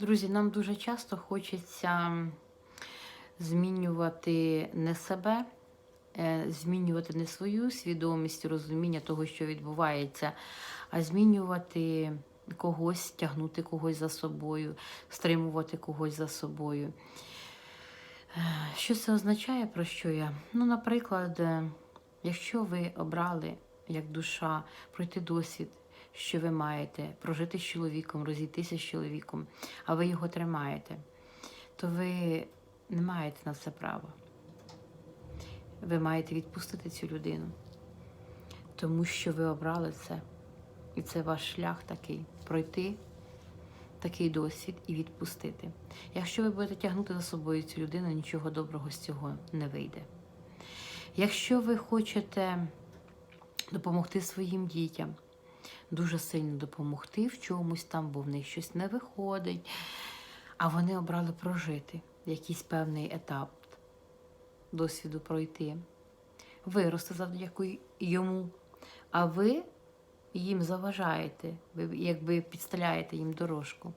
Друзі, нам дуже часто хочеться змінювати не себе, е, змінювати не свою свідомість, розуміння того, що відбувається, а змінювати когось, тягнути когось за собою, стримувати когось за собою. Е, Що це означає, про що я? Ну, наприклад, е, якщо ви обрали як душа пройти досвід, що ви маєте, прожити з чоловіком, розійтися з чоловіком, а ви його тримаєте, то ви не маєте на це права. Ви маєте відпустити цю людину, тому що ви обрали це. І це ваш шлях такий пройти такий досвід і відпустити. Якщо ви будете тягнути за собою цю людину, нічого доброго з цього не вийде. Якщо ви хочете допомогти своїм дітям, дуже сильно допомогти в чомусь там, бо в них щось не виходить, а вони обрали прожити якийсь певний етап досвіду пройти, вирости завдяки йому, а ви їм заважаєте, ви якби підставляєте їм дорожку.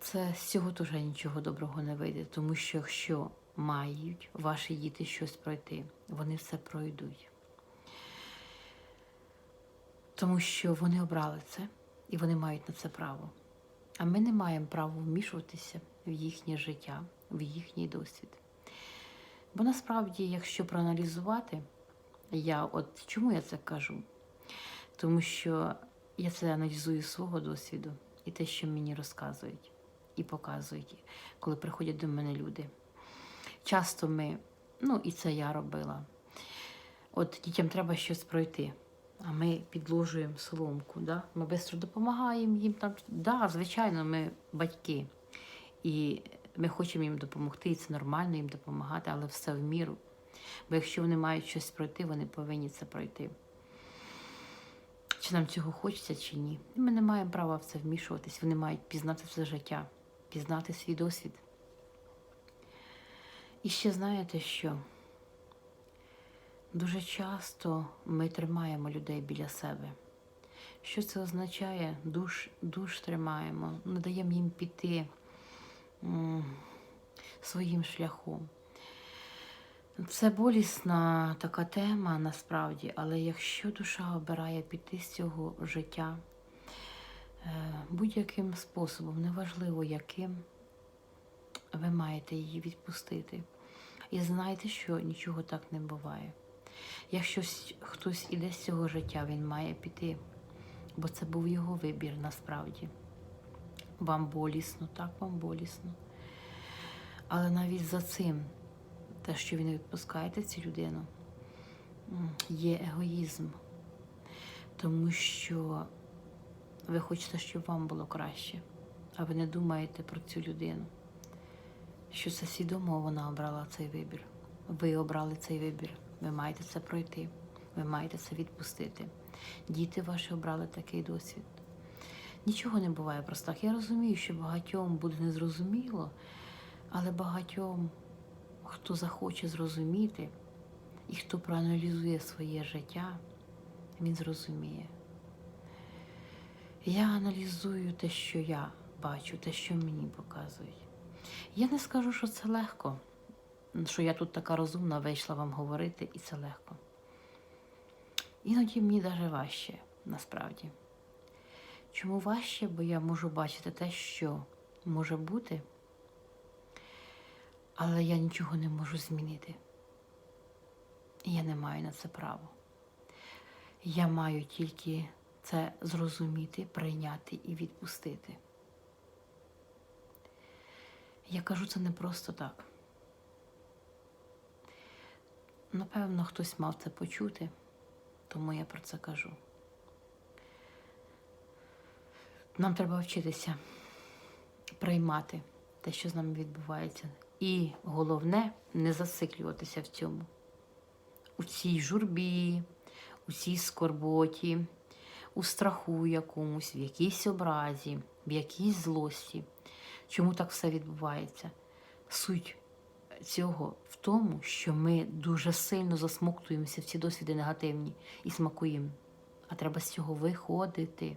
Це з цього теж нічого доброго не вийде, тому що якщо мають ваші діти щось пройти, вони все пройдуть. Тому що вони обрали це і вони мають на це право. А ми не маємо права вмішуватися в їхнє життя, в їхній досвід. Бо насправді, якщо проаналізувати, я от чому я це кажу? Тому що я це аналізую з свого досвіду і те, що мені розказують і показують, коли приходять до мене люди. Часто ми, ну і це я робила. От дітям треба щось пройти, а ми підложуємо соломку. Да? Ми швидко допомагаємо їм там. Да, звичайно, ми батьки. І ми хочемо їм допомогти, і це нормально їм допомагати, але все в міру. Бо якщо вони мають щось пройти, вони повинні це пройти. Чи нам цього хочеться, чи ні. Ми не маємо права в це вмішуватись. Вони мають пізнати все життя, пізнати свій досвід. І ще знаєте що? Дуже часто ми тримаємо людей біля себе. Що це означає? Душ, душ тримаємо, не даємо їм піти своїм шляхом. Це болісна така тема насправді, але якщо душа обирає піти з цього життя е, будь-яким способом, неважливо яким, ви маєте її відпустити. І знайте, що нічого так не буває. Якщо хтось іде з цього життя, він має піти, бо це був його вибір насправді. Вам болісно, так вам болісно. Але навіть за цим, те, що ви не відпускаєте цю людину, є егоїзм. Тому що ви хочете, щоб вам було краще, а ви не думаєте про цю людину. Що це свідомо вона обрала цей вибір. Ви обрали цей вибір. Ви маєте це пройти. Ви маєте це відпустити. Діти ваші обрали такий досвід. Нічого не буває просто. Я розумію, що багатьом буде незрозуміло, але багатьом, хто захоче зрозуміти і хто проаналізує своє життя, він зрозуміє. Я аналізую те, що я бачу, те, що мені показують. Я не скажу, що це легко, що я тут така розумна вийшла вам говорити, і це легко. Іноді мені навіть важче, насправді. Чому важче? Бо я можу бачити те, що може бути, але я нічого не можу змінити. І я не маю на це право. Я маю тільки це зрозуміти, прийняти і відпустити. Я кажу це не просто так. Напевно, хтось мав це почути, тому я про це кажу. Нам треба вчитися приймати те, що з нами відбувається. І головне не зациклюватися в цьому. У цій журбі, у цій скорботі, у страху якомусь, в якійсь образі, в якійсь злості. Чому так все відбувається? Суть цього в тому, що ми дуже сильно засмоктуємося в ці досвіди негативні і смакуємо. А треба з цього виходити.